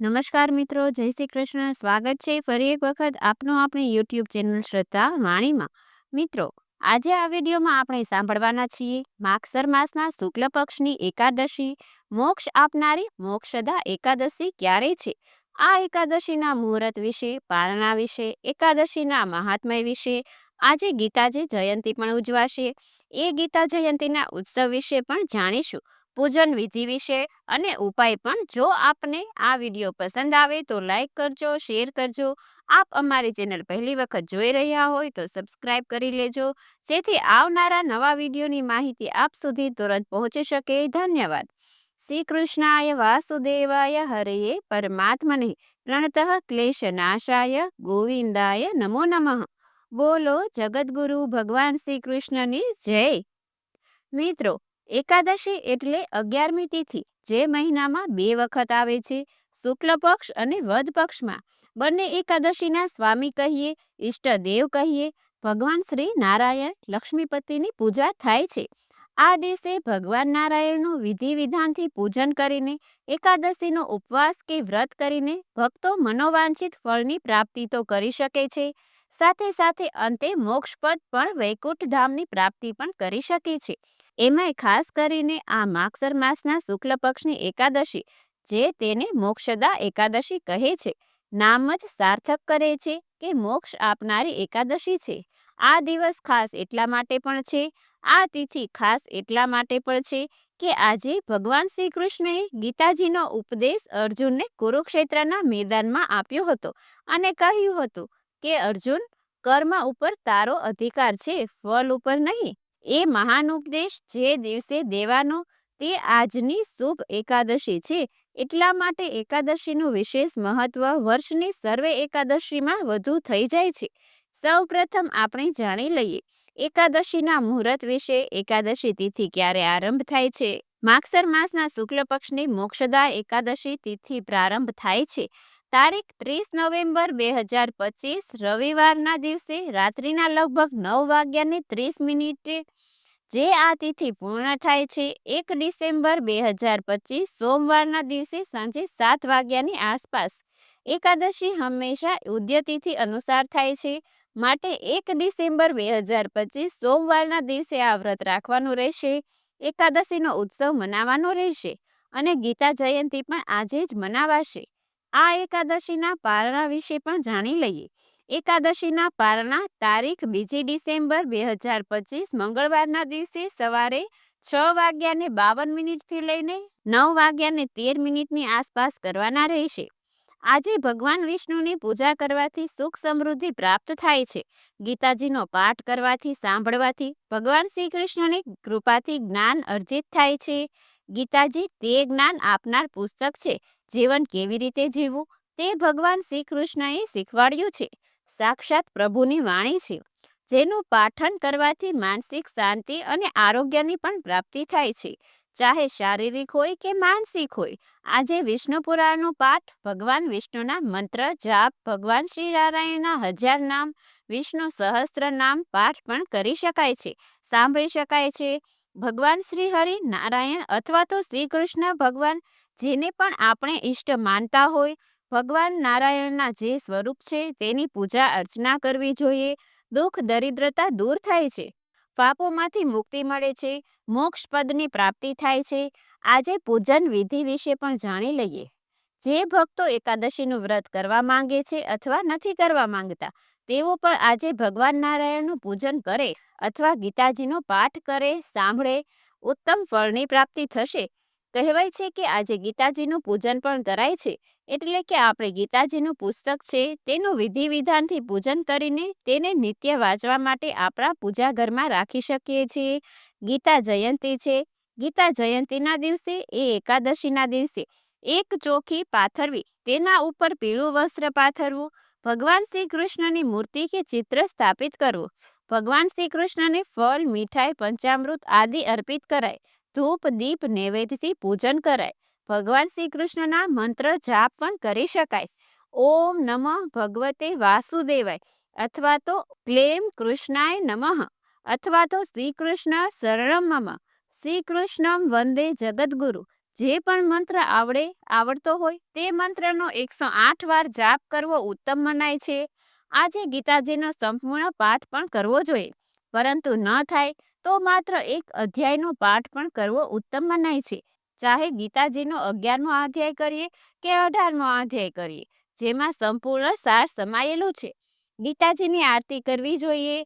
નમસ્કાર મિત્રો, જય શ્રી કૃષ્ણ. સ્વાગત છે ફરી એક વખત આપનો આપણી યુટ્યુબ ચેનલ શ્રદ્ધા વાણીમાં. મિત્રો, આજે આ વિડીયોમાં આપણે સાંભળવાના છીએ માગસર માસના શુક્લ પક્ષની એકાદશી. મોક્ષ આપનારી મોક્ષદા એકાદશી ક્યારે છે? આ એકાદશીના મુહૂર્ત વિશે, પારણા વિશે, એકાદશીના મહાત્મય વિશે, આજે ગીતાજી જયંતી પણ ઉજવાશે. એ ગીતા જયંતીના ઉત્સવ વિશે પણ જાણીશું. પૂજન વિધિ વિશે અને ઉપાય પણ જો આપને આ વીડિયો પસંદ આવે તો લાઈક કરજો, શેર કરજો. આપ અમારી ચેનલ પહેલી વખત જોઈ રહ્યા હોય તો સબસ્ક્રાઇબ કરી લેજો. જેથી આવનારા નવા વિડીયોની માહિતી આપ સુધી તુરંત પહોંચી શકે. ધન્યવાદ. શ્રી કૃષ્ણાય વાસુદેવાય હરેયે પરમાત્મને પ્રણતઃ ક્લેશ નાશાય ગોવિંદાય નમો નમઃ. બોલો જગદગુરુ ભગવાન શ્રી કૃષ્ણની જય. મિત્રો એકાદશી એટલે અગિયારમી તિથિ, જે મહિનામાં બે વખત આવે છે, શુક્લ પક્ષ અને વદ પક્ષમાં. બંને એકાદશીના સ્વામી કહીએ, ઈષ્ટદેવ કહીએ, ભગવાન શ્રી નારાયણ લક્ષ્મીપતિની પૂજા થાય છે. આ દિવસે ભગવાન નારાયણનું વિધિ વિધાનથી પૂજન કરીને, એકાદશીનો ઉપવાસ કે વ્રત કરીને ભક્તો મનોવાંછિત ફળની પ્રાપ્તિ તો કરી શકે છે. સાથે સાથે અંતે મોક્ષપદ પણ વૈકુંઠ ધામની પ્રાપ્તિ પણ કરી શકે છે. એમાંય ખાસ કરીને આ માગસર માસના શુક્લ પક્ષની એકાદશી, જે તેને મોક્ષદા એકાદશી કહે છે. નામ જ સાર્થક કરે છે કે મોક્ષ આપનારી એકાદશી છે. આ દિવસ ખાસ એટલા માટે પણ છે, આ તિથિ ખાસ એટલા માટે પણ છે કે આજે ભગવાન શ્રી કૃષ્ણએ ગીતાજીનો ઉપદેશ અર્જુનને કુરુક્ષેત્રના મેદાનમાં આપ્યો હતો અને કહ્યું હતું કે, અર્જુન, કર્મ ઉપર તારો અધિકાર છે, ફળ ઉપર નહીં. એ મહાન ઉપદેશ જે દિવસે દેવાનો તે આજની શુભ એકાદશી છે. એટલા માટે એકાદશીનું વિશેષ મહત્વ વર્ષની સર્વે એકાદશીમાં વધુ થઈ જાય છે. સૌ પ્રથમ આપણે જાણી લઈએ, એકાદશીના મુહૂર્ત વિશે એકાદશી તિથિ ક્યારે આરંભ થાય છે? માગસર માસના શુક્લ પક્ષની મોક્ષદા એકાદશી તિથિ પ્રારંભ થાય છે. તારીખ ત્રીસ નવેમ્બર બે હજાર પચીસ, રવિવારના દિવસે રાત્રિના લગભગ નવ વાગ્યાની ત્રીસ મિનિટે જે આ તિથિ પૂર્ણ થાય છે, એક ડિસેમ્બર બે હજાર પચીસ, સોમવારના દિવસે સાંજે સાત વાગ્યાની આસપાસ એકાદશી હંમેશા ઉદ્યતિથિ અનુસાર થાય છે. માટે એક ડિસેમ્બર બે હજાર પચીસ, સોમવારના દિવસે આ વ્રત રાખવાનું રહેશે, એકાદશીનો ઉત્સવ મનાવવાનો રહેશે અને ગીતા જયંતી પણ આજે જ મનાવાશે. આ એકાદશીના પારણા વિશે પણ જાણી લઈએ. એકાદશીના પારણા તારીખ બીજી ડિસેમ્બર બે હજાર પચીસ મંગળવારના દિવસે સવારે છ વાગ્યાને બાવન મિનિટથી લઈને નવ વાગ્યાને તેર મિનિટની આસપાસ કરવાના રહેશે. આજે ભગવાન વિષ્ણુની પૂજા કરવાથી સુખ સમૃદ્ધિ પ્રાપ્ત થાય છે. ગીતાજીનો પાઠ કરવાથી, સાંભળવાથી ભગવાન શ્રી કૃષ્ણની કૃપાથી જ્ઞાન અર્જિત થાય છે. ગીતાજી તે જ્ઞાન આપનાર પુસ્તક છે. જીવન કેવી રીતે જીવવું? તે ભગવાન શ્રી કૃષ્ણએ શીખવાડ્યું છે. સાક્ષાત પ્રભુની વાણી છે. જેનું પાઠન કરવાથી માનસિક શાંતિ અને આરોગ્યની પણ પ્રાપ્તિ થાય છે. ચાહે શારીરિક હોય કે માનસિક હોય, આજે વિષ્ણુ પુરાણનો પાઠ ભગવાન વિષ્ણુના મંત્ર જાપ, ભગવાન શ્રી નારાયણના હજાર નામ, વિષ્ણુ સહસ્ત્ર નામ પાઠ પણ કરી શકાય છે. સાંભળી શકાય છે. ભગવાન શ્રી હરિ, નારાયણ અથવા તો શ્રી કૃષ્ણ ભગવાન જેને પણ આપણે ઈષ્ટ માનતા હોય, ભગવાન નારાયણના જે સ્વરૂપ છે તેની પૂજા અર્ચના કરવી જોઈએ. દુઃખ, દરિદ્રતા દૂર થાય છે. પાપોમાંથી મુક્તિ મળે છે. મોક્ષ પદની પ્રાપ્તિ થાય છે. આજે પૂજન વિધિ વિશે પણ જાણી લઈએ. જે ભક્તો એકાદશીનું વ્રત કરવા માંગે છે અથવા નથી કરવા માંગતા તેઓ પણ આજે ભગવાન નારાયણનું પૂજન કરે અથવા ગીતાજીનો પાઠ કરે, સાંભળે, ઉત્તમ ફળની પ્રાપ્તિ થશે. કહેવાય છે કે આજે ગીતાજીનું પૂજન પણ કરાય છે, એટલે કે આપણે ગીતાજીનું પુસ્તક છે તેનું વિધિ વિધાનથી પૂજન કરીને તેને નિત્ય વાંચવા માટે આપણા પૂજા ઘરમાં રાખી શકીએ છીએ. ગીતા જયંતી છે. ગીતા જયંતીના દિવસે એ એકાદશીના દિવસે એક ચોખી પાથરવી, તેના ઉપર પીળું વસ્ત્ર પાથરવું ભગવાન શ્રી કૃષ્ણની મૂર્તિ કે ચિત્ર સ્થાપિત કરવું? ભગવાન શ્રી કૃષ્ણને ફળ, મીઠાઈ, પંચામૃત આદિ અર્પિત કરાય. ધૂપ, દીપ, નૈવેદ્યથી પૂજન કરાય. ભગવાન શ્રી કૃષ્ણના મંત્ર જાપ પણ કરી શકાય. ઓમ નમઃ ભગવતે વાસુદેવાય. અથવા તો ક્લેમ કૃષ્ણાય નમઃ. અથવા તો શ્રી કૃષ્ણ શરણમ શ્રી કૃષ્ણમ વંદે જગદગુરુ. જે પણ મંત્ર આવડે, આવડતો હોય, તે મંત્રનો એકસો આઠ વાર જાપ કરવો ઉત્તમ મનાય છે. આજે ગીતાજીનો સંપૂર્ણ પાઠ પણ કરવો જોઈએ. પરંતુ ન થાય તો માત્ર એક અધ્યાયનો પાઠ પણ કરવો ઉત્તમ મનાય છે. ચાહે ગીતાજીનો અગિયારમો અધ્યાય કરીએ કે અઢારમો અધ્યાય કરીએ, જેમાં સંપૂર્ણ સાર સમાયેલું છે. ગીતાજીની આરતી કરવી જોઈએ.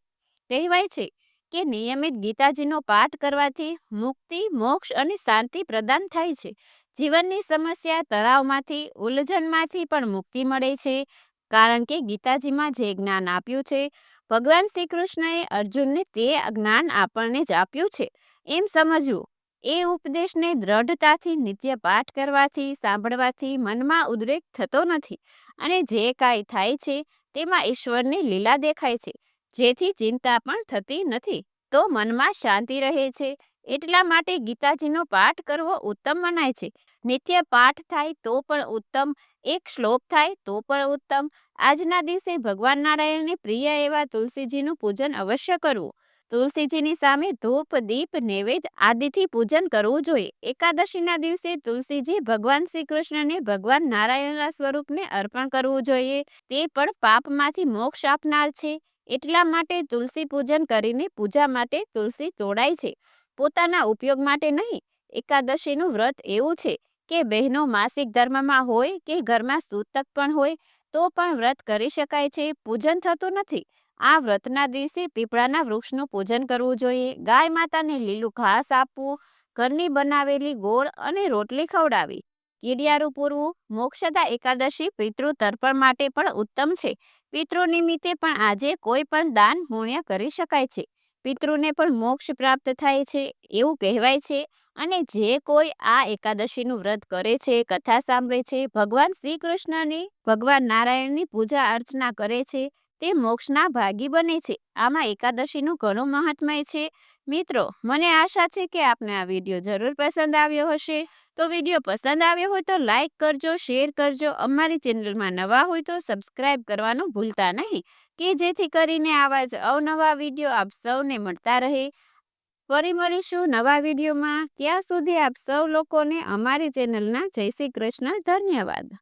કહેવાય છે કે નિયમિત ગીતાજીનો પાઠ કરવાથી મુક્તિ, મોક્ષ અને શાંતિ પ્રદાન થાય છે. જીવનની સમસ્યા તણાવમાંથી, ઉલઝનમાંથી પણ મુક્તિ મળે છે. કારણ કે ગીતાજીમાં જે જ્ઞાન આપ્યું છે, ભગવાન શ્રી કૃષ્ણએ અર્જુનને તે જ્ઞાન આપણને જ આપ્યું છે. એમ સમજવું, એ ઉપદેશને દ્રઢતાથી નિત્ય પાઠ કરવાથી, સાંભળવાથી મનમાં ઉદ્રેક થતો નથી અને જે કાંઈ થાય છે, તેમાં ઈશ્વરની લીલા દેખાય છે. જેથી ચિંતા પણ થતી નથી. તો મનમાં શાંતિ રહે છે. એટલા માટે ગીતાજીનો પાઠ કરવો ઉત્તમ મનાય છે. નિત્ય પાઠ થાય તો પણ ઉત્તમ, એક શ્લોક થાય તો પણ ઉત્તમ. આજના દિવસે ભગવાન નારાયણને પ્રિય એવા તુલસીજીનું પૂજન અવશ્ય કરવું. તુલસીજીની સામે ધૂપ, દીપ, નૈવેદ્ય આદિથી પૂજન કરવું જોઈએ. એકાદશીના દિવસે તુલસીજી ભગવાન શ્રી કૃષ્ણને ભગવાન નારાયણના સ્વરૂપને અર્પણ કરવું જોઈએ. તે પણ પાપમાંથી મોક્ષ આપનાર છે. એટલા માટે તુલસી પૂજન કરીને પૂજા માટે તુલસી તોડાય છે. પોતાના ઉપયોગ માટે નહીં, એકાદશીનું વ્રત એવું છે કે બહેનો માસિક ધર્મમાં હોય કે ઘરમાં સૂતક પણ હોય, તો પણ વ્રત કરી શકાય છે. પૂજન થતું નથી. આ વ્રતના દિવસે પીપળાના વૃક્ષનું પૂજન કરવું જોઈએ. ગાય માતાને લીલું ઘાસ આપવું, ઘરની બનાવેલી ગોળ અને રોટલી ખવડાવી કીડિયારું પૂરવું મોક્ષદા એકાદશી પિતૃ તર્પણ માટે પણ ઉત્તમ છે. પિતૃ નિમિત્તે પણ આજે કોઈ પણ દાન પુણ્ય કરી શકાય છે. પિતૃને પણ મોક્ષ પ્રાપ્ત થાય છે, એવું કહેવાય છે અને જે કોઈ આ એકાદશીનું વ્રત કરે છે, કથા સાંભળે છે, ભગવાન શ્રી કૃષ્ણની, ભગવાન નારાયણની પૂજા અર્ચના કરે છે તે મોક્ષના ભાગી બને છે. આમાં એકાદશીનું ઘણું મહાત્મય છે. મિત્રો, મને આશા છે કે આપને આ વીડિયો જરૂર પસંદ આવ્યો હશે. તો વીડિયો પસંદ આવ્યો હોય તો લાઇક કરજો, શેર કરજો. અમારી ચેનલમાં નવા હોય તો સબસ્ક્રાઈબ કરવાનું ભૂલતા નહીં, કે જેથી કરીને આવા જ અવનવા વીડિયો આપ સૌને મળતા રહે. ફરી મળીશું નવા વિડીયોમાં. ત્યાં સુધી આપ સૌ લોકોને અમારી ચેનલના જય શ્રી કૃષ્ણ. ધન્યવાદ.